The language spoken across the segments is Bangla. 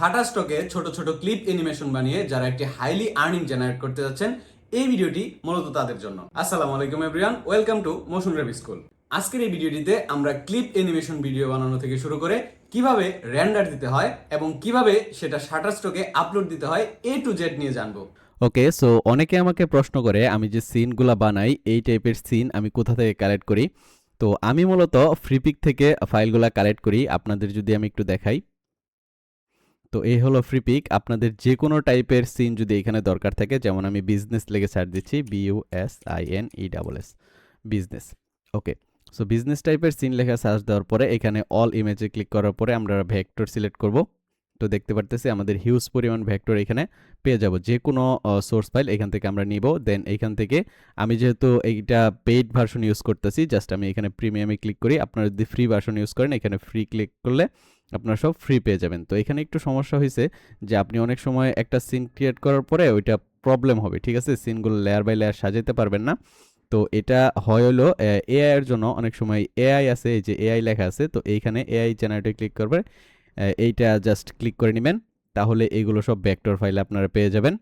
শাটার স্টকে ছোট ছোট ক্লিপ অ্যানিমেশন বানিয়ে যারা একটি হাইলি আর্নিং জেনারেট করতে যাচ্ছেন, এই ভিডিওটি মূলত তাদের জন্য। আসসালামু আলাইকুম everyone welcome to motion graphic school আজকের এই ভিডিওটিতে আমরা ক্লিপ অ্যানিমেশন ভিডিও বানানো থেকে শুরু করে কীভাবে র্যান্ডার দিতে হয় এবং কীভাবে সেটা শাটার স্টকে আপলোড দিতে হয় এ টু জেড নিয়ে জানব। ওকে সো অনেকে আমাকে প্রশ্ন করে, আমি যে সিনগুলো বানাই, এই টাইপের সিন আমি কোথা থেকে কালেক্ট করি? তো আমি মূলত ফ্রিপিক থেকে ফাইলগুলো কালেক্ট করি। আপনাদের যদি আমি একটু দেখাই। তো এই হলো ফ্রি পিক আপনাদের যে কোনো টাইপের সিন যদি এখানে দরকার থাকে, যেমন আমি বিজনেস লেগে সার্চ দিচ্ছি B U S I N E double S business okay so business টাইপের সিন লেখা সার্চ দেওয়ার পরে, এখানে অল ইমেজে ক্লিক করার পরে আমরা ভেক্টর সিলেক্ট করব। তো দেখতে পারতেছি আমাদের হিউজ পরিমাণ ভেক্টর এখানে পেয়ে যাব। যে কোনো সোর্স ফাইল এখান থেকে আমরা নিব। দেন এখান থেকে আমি যেহেতু এইটা পেইড ভার্সন ইউজ করতেছি জাস্ট আমি এখানে প্রিমিয়ামে ক্লিক করি। আপনারা যদি ফ্রি ভার্সন ইউজ করেন, এখানে ফ্রি ক্লিক করলে আপনারা সব ফ্রি পেয়ে যাবেন। তো এখানে একটু সমস্যা হয়েছে যে আপনি অনেক সময় একটা সিন ক্রিয়েট করার পরে ওইটা প্রবলেম হবে, ঠিক আছে? সিনগুলো লেয়ার বাই লেয়ার সাজাতে পারবেন না। তো এটা হয় হলো এআই এর জন্য অনেক সময় এআই আছে, এই যে এআই লেখা আছে, তো এইখানে এআই জেনারেটে ক্লিক করবে। এইটা জাস্ট ক্লিক করে নেবেন, তাহলে এগুলো সব ভেক্টর ফাইল আপনারা পেয়ে যাবেন।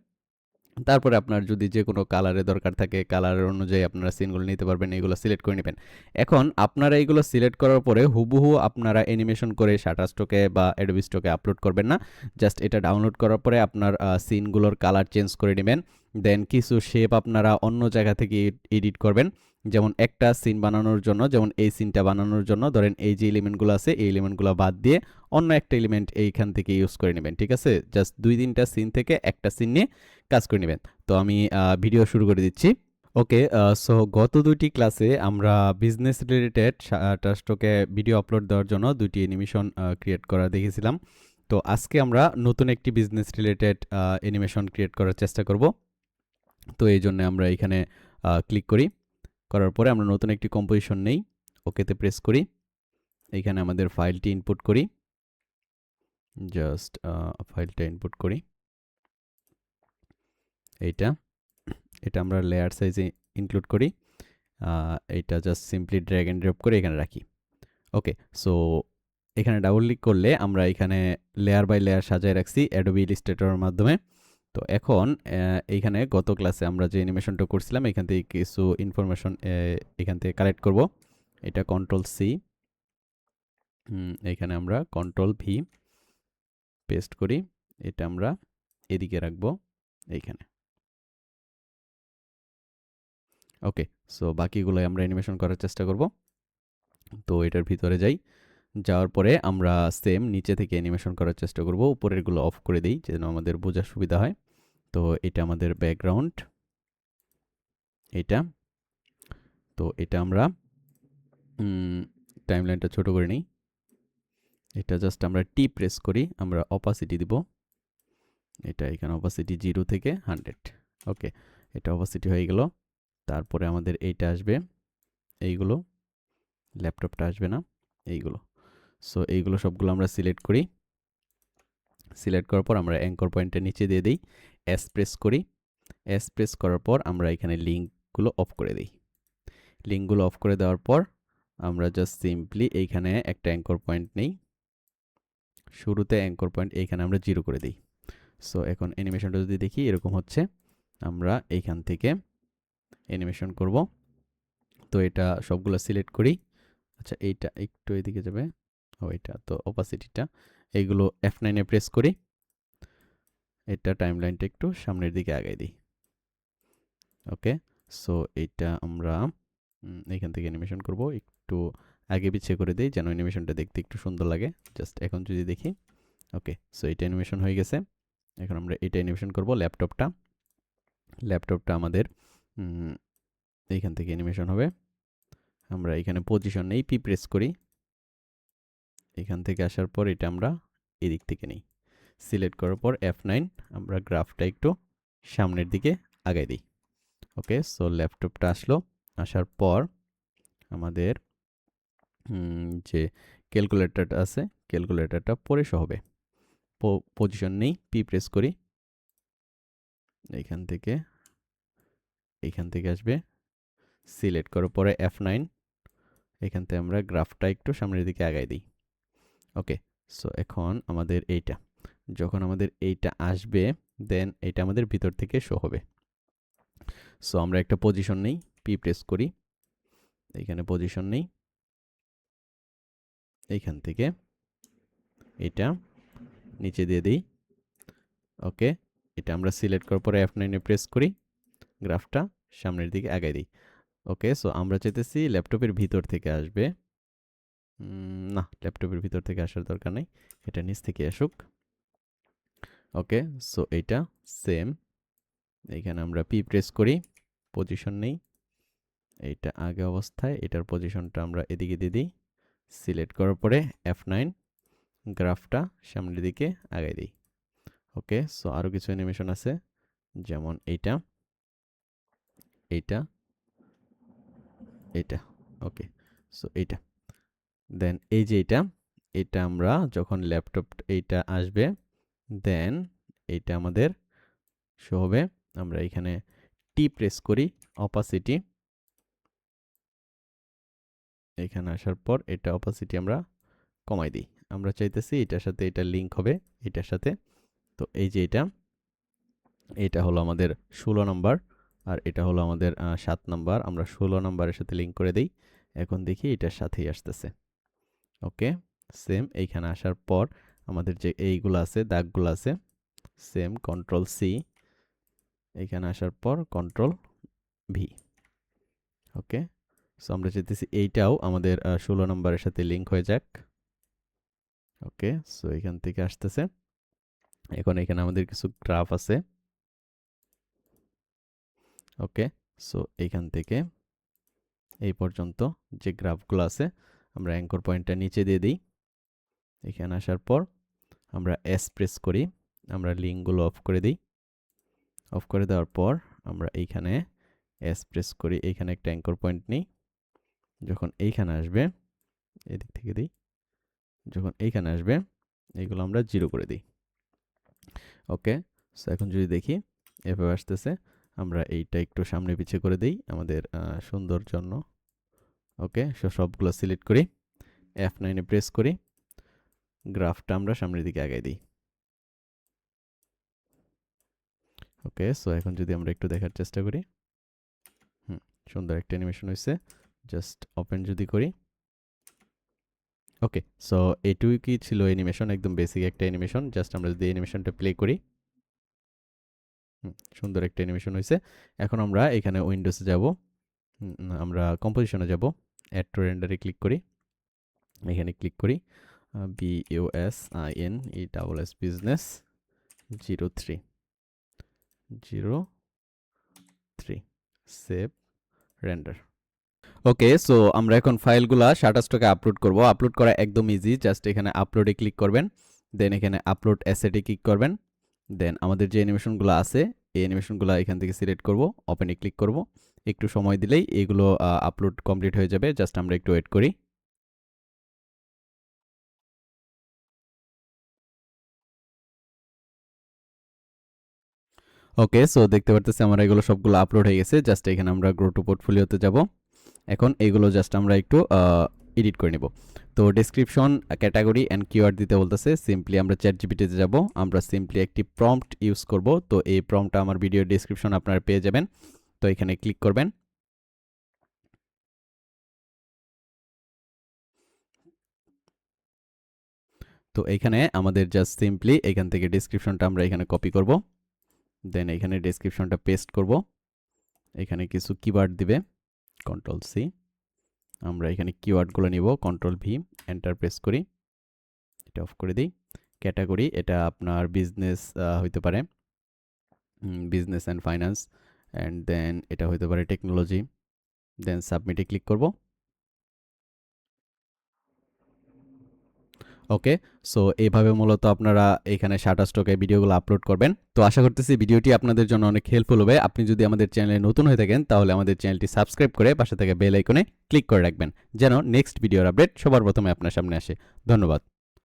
তারপরে আপনার যদি যে কোনো কালারের দরকার থাকে কালারের অনুযায়ী আপনারা সিনগুলো নিতে পারবেন, এগুলো সিলেক্ট করে নেবেন। এখন আপনারা এইগুলো সিলেক্ট করার পরে হুবহু আপনারা অ্যানিমেশন করে শাটার স্টকে বা অ্যাডোবি স্টকে আপলোড করবেন না। জাস্ট এটা ডাউনলোড করার পরে আপনার সিনগুলোর কালার চেঞ্জ করে নেবেন। দেন কিছু শেপ আপনারা অন্য জায়গা থেকে এডিট করবেন। যেমন একটা সিন বানানোর জন্য, যেমন এই সিনটা বানানোর জন্য, ধরেন এই যে এলিমেন্টগুলো আছে, এই এলিমেন্টগুলো বাদ দিয়ে অন্য একটা এলিমেন্ট এইখান থেকে ইউজ করে নেবেন, ঠিক আছে? জাস্ট দুই তিনটা সিন থেকে একটা সিন নিয়ে কাজ করে নেবেন। তো আমি ভিডিও শুরু করে দিচ্ছি। ওকে সো গত দুইটি ক্লাসে আমরা বিজনেস রিলেটেড স্টকে ভিডিও আপলোড দেওয়ার জন্য দুইটি অ্যানিমেশন ক্রিয়েট করা দেখেছিলাম। তো আজকে আমরা নতুন একটি বিজনেস রিলেটেড অ্যানিমেশন ক্রিয়েট করার চেষ্টা করব। তো এই জন্য আমরা এখানে ক্লিক করি। করার পরে আমরা নতুন একটি কম্পোজিশন নেই। ওকেতে প্রেস করি। এইখানে আমাদের ফাইলটি ইনপুট করি। জাস্ট ফাইলটা ইনপুট করি। এইটা, এটা আমরা লেয়ার সাইজে ইনক্লুড করি। এইটা just simply drag and drop করে এখানে রাখি। ওকে সো এখানে ডাবল ক্লিক করলে আমরা এখানে লেয়ার বাই লেয়ার সাজায় রাখছি অ্যাডোবি ইলিস্ট্রেটরের মাধ্যমে। তো এখন এইখানে গত ক্লাসে আমরা যে অ্যানিমেশনটা করছিলাম, এখান থেকে কিছু ইনফরমেশন এখান থেকে কালেক্ট করব। এটা কন্ট্রোল সি এখানে আমরা কন্ট্রোল ভি পেস্ট করি। এটা আমরা এদিকে রাখব, এইখানে। ওকে সো বাকিগুলো আমরা অ্যানিমেশন করার চেষ্টা করব। তো এটার ভিতরে যাই। যাওয়ার পরে আমরা সেম নিচে থেকে অ্যানিমেশন করার চেষ্টা করব। উপরেরগুলো অফ করে দিই যেন আমাদের বোঝার সুবিধা হয়। তো এটা আমাদের ব্যাকগ্রাউন্ড এটা। তো এটা আমরা টাইমলাইনটা ছোট করে নিই। এটা জাস্ট আমরা টি প্রেস করি, আমরা অপাসিটি দিব। এটা এখানে অপাসিটি জিরো থেকে হান্ড্রেড ওকে এটা অপাসিটি হয়ে গেল। তারপরে আমাদের এইটা আসবে। এইগুলো। ল্যাপটপটা আসবে না। এইগুলো। সো এইগুলো সবগুলো আমরা সিলেক্ট করি। সিলেক্ট করার পর আমরা অ্যাঙ্কর পয়েন্টের নিচে দিয়ে দিই। এস প্রেস করি। এস প্রেস করার পর আমরা এখানে লিঙ্কগুলো অফ করে দিই। লিঙ্কগুলো অফ করে দেওয়ার পর আমরা জাস্ট সিম্পলি এইখানে একটা অ্যাঙ্কর পয়েন্ট নেই। শুরুতে অ্যাঙ্কর পয়েন্ট এইখানে আমরা জিরো করে দিই। সো এখন অ্যানিমেশনটা যদি দেখি, এরকম হচ্ছে। আমরা এইখান থেকে অ্যানিমেশন করব। তো এটা সবগুলো সিলেক্ট করি। আচ্ছা এইটা একটু এদিকে যাবে। ও এটা তো অপাসিটিটা এইগুলো এফ নাইনে প্রেস করি। এটা টাইমলাইনটা একটু সামনের দিকে আগাই দিই। ওকে সো এইটা আমরা উম, এইখান থেকে অ্যানিমেশন করব। একটু আগে পিছিয়ে করে দিই যেন অ্যানিমেশনটা দেখতে একটু সুন্দর লাগে। জাস্ট এখন যদি দেখি। ওকে সো এটা অ্যানিমেশন হয়ে গেছে। এখন আমরা এটা অ্যানিমেশন করব ল্যাপটপটা ল্যাপটপটা আমাদের এইখান থেকে অ্যানিমেশন হবে। আমরা এখানে পজিশন নেই পি প্রেস করি। এখান থেকে আসার পর এটা আমরা এদিক থেকে নিই। সিলেক্ট করার পর এফ নাইন আমরা গ্রাফটা একটু সামনের দিকে আগাই দিই। ওকে সো ল্যাপটপটা আসলো। আসার পর আমাদের যে ক্যালকুলেটরটা আছে ক্যালকুলেটরটা পরে হবে। পজিশন নেই পি প্রেস করি। এইখান থেকে এইখান থেকে আসবে। সিলেক্ট করার পরে এফ নাইন এখান থেকে আমরা গ্রাফটা একটু সামনের দিকে আগাই দিই। ওকে সো এখন আমাদের এইটা। যখন আমাদের এইটা আসবে দেন এটা আমাদের ভিতর থেকে শো হবে। সো আমরা একটা পজিশন নেই পি প্রেস করি। এইখানে পজিশন নেই। এইখান থেকে এটা নিচে দিয়ে দিই। ওকে এটা আমরা সিলেক্ট করার পরে এফ নাইনে প্রেস করি। গ্রাফটা সামনের দিকে আগাই দিই। ওকে সো আমরা চাইতেছি ল্যাপটপের ভিতর থেকে আসবে। না, ল্যাপটপের ভিতর থেকে আসার দরকার নেই। এটা নিচ থেকে আসুক। ওকে, সো এইটা, সেম। এইখানে আমরা পি প্রেস করি, পজিশন নেই। এইটা আগে অবস্থায়, এটার পজিশনটা আমরা এদিকে দিয়ে দিই। সিলেক্ট করার পরে এফ নাইন গ্রাফটা সামনের দিকে আগাই দিই। ওকে, সো আরও কিছু অ্যানিমেশন আছে, যেমন এইটা এইটা এইটা, ওকে, সো এইটা। দেন এই যে এইটা এটা আমরা যখন ল্যাপটপ এইটা আসবে দেন এইটা আমাদের শো হবে। আমরা এখানে টি প্রেস করি অপাসিটি এখানে আসার পর এটা অপাসিটি আমরা কমাই দিই। আমরা চাইতেছি এটার সাথে এটা লিঙ্ক হবে, এটার সাথে। তো এই যে এটা এটা হলো আমাদের ষোলো নাম্বার আর এটা হলো আমাদের সাত নাম্বার আমরা ষোলো নাম্বারের সাথে লিঙ্ক করে দিই। এখন দেখি এটার সাথেই আসতেছে। ওকে? সেম এইখানে আসার পর আমাদের যে এইগুলো আছে, দাগগুলো আছে, সেম কন্ট্রোল সি এইখানে আসার পর কন্ট্রোল ভি ওকে? সো আমরা চাইতেছি এইটাও আমাদের ষোলো নম্বরের সাথে লিঙ্ক হয়ে যাক, ওকে? সো এখান থেকে আসতেছে। এখন এখানে আমাদের কিছু গ্রাফ আছে, ওকে? সো এইখান থেকে এই পর্যন্ত যে গ্রাফগুলো আছে আমরা অ্যাঙ্কর পয়েন্টটা নিচে দিয়ে দিই। এখানে আসার পর আমরা এস প্রেস করি, আমরা লিঙ্কগুলো অফ করে দিই। অফ করে দেওয়ার পর আমরা এইখানে এস প্রেস করি, এইখানে একটা অ্যাঙ্কর পয়েন্ট নিই। যখন এইখানে আসবে, এদিক থেকে দিই। যখন এইখানে আসবে, এইগুলো আমরা জিরো করে দিই। ওকে সো এখন যদি দেখি, এভাবে আসতেছে, আমরা এইটা একটু সামনে পিছিয়ে করে দিই আমাদের সুন্দর জন্য। ওকে, সো সবগুলো সিলেক্ট করি এফ নাইনে প্রেস করি, গ্রাফটা আমরা সামনের দিকে আগাই দিই। ওকে, সো এখন যদি আমরা একটু দেখার চেষ্টা করি, হুম, সুন্দর একটা অ্যানিমেশন হয়েছে জাস্ট ওপেন যদি করি। ওকে, সো এটুই কি ছিল অ্যানিমেশন একদম বেসিক একটা অ্যানিমেশন জাস্ট আমরা যদি অ্যানিমেশনটা প্লে করি। সুন্দর একটা অ্যানিমেশন হয়েছে এখন আমরা এখানে উইন্ডোজে যাব আমরা কম্পোজিশনে যাব। অ্যাড টু রেন্ডারে ক্লিক করি। এখানে ক্লিক করি। B U S I N E double S business zero three zero three save render okay so আমরা এখন ফাইলগুলা শাটাস্টকে আপলোড করব। আপলোড করা একদম ইজি জাস্ট এখানে আপলোডে ক্লিক করবেন। দেন এখানে আপলোড অ্যাসেটে ক্লিক করবেন। দেন আমাদের যে অ্যানিমেশনগুলো আছে, এই অ্যানিমেশনগুলো এখান থেকে সিলেক্ট করব ওপেনে ক্লিক করব। একটু সময় দিলেই এগুলো আপলোড কমপ্লিট হয়ে যাবে। জাস্ট আমরা একটু ওয়েট করি। ওকে সো দেখতে পারতেছি আমার এগুলো সবগুলো আপলোড হয়ে গেছে। জাস্ট এখানে আমরা গ্রো টু পোর্টফোলিওতে যাব। এখন এগুলো জাস্ট আমরা একটু এডিট করে নেব। তো ডেসক্রিপশন ক্যাটাগরি অ্যান্ড কিওয়ার্ড দিতে বলতেছে। সিম্পলি আমরা চ্যাট জিপিটিতে যাব। আমরা সিম্পলি একটি প্রম্পট ইউজ করব। তো এই প্রম্পটটা আমার ভিডিও ডেসক্রিপশন আপনারা পেয়ে যাবেন। তো এখানে ক্লিক করবেন। তো এখানে আমাদের জাস্ট সিম্পলি এখান থেকে ডেসক্রিপশনটা আমরা এখানে কপি করব। দেন এখানে ডেসক্রিপশনটা পেস্ট করব। এখানে কিছু কিওয়ার্ড দিবে। কন্ট্রোল সি আমরা এখানে কিওয়ার্ডগুলো নিব। কন্ট্রোল ভি এন্টার প্রেস করি। এটা অফ করে দিই। ক্যাটাগরি এটা আপনার বিজনেস হইতে পারে। Business and finance and then এটা হইতে পারে টেকনোলজি দেন সাবমিটে ক্লিক করব। ওকে সো এইভাবে মূলত আপনারা এখানে শাটার স্টকে ভিডিওগুলো আপলোড করবেন। তো আশা করতেছি ভিডিওটি আপনাদের জন্য অনেক হেল্পফুল হবে। আপনি যদি আমাদের চ্যানেলে নতুন হয়ে থাকেন, তাহলে আমাদের চ্যানেলটি সাবস্ক্রাইব করে পাশে থেকে বেল আইকনে ক্লিক করে রাখবেন, যেন নেক্সট ভিডিওর আপডেট সবার প্রথমে আপনার সামনে আসে। ধন্যবাদ।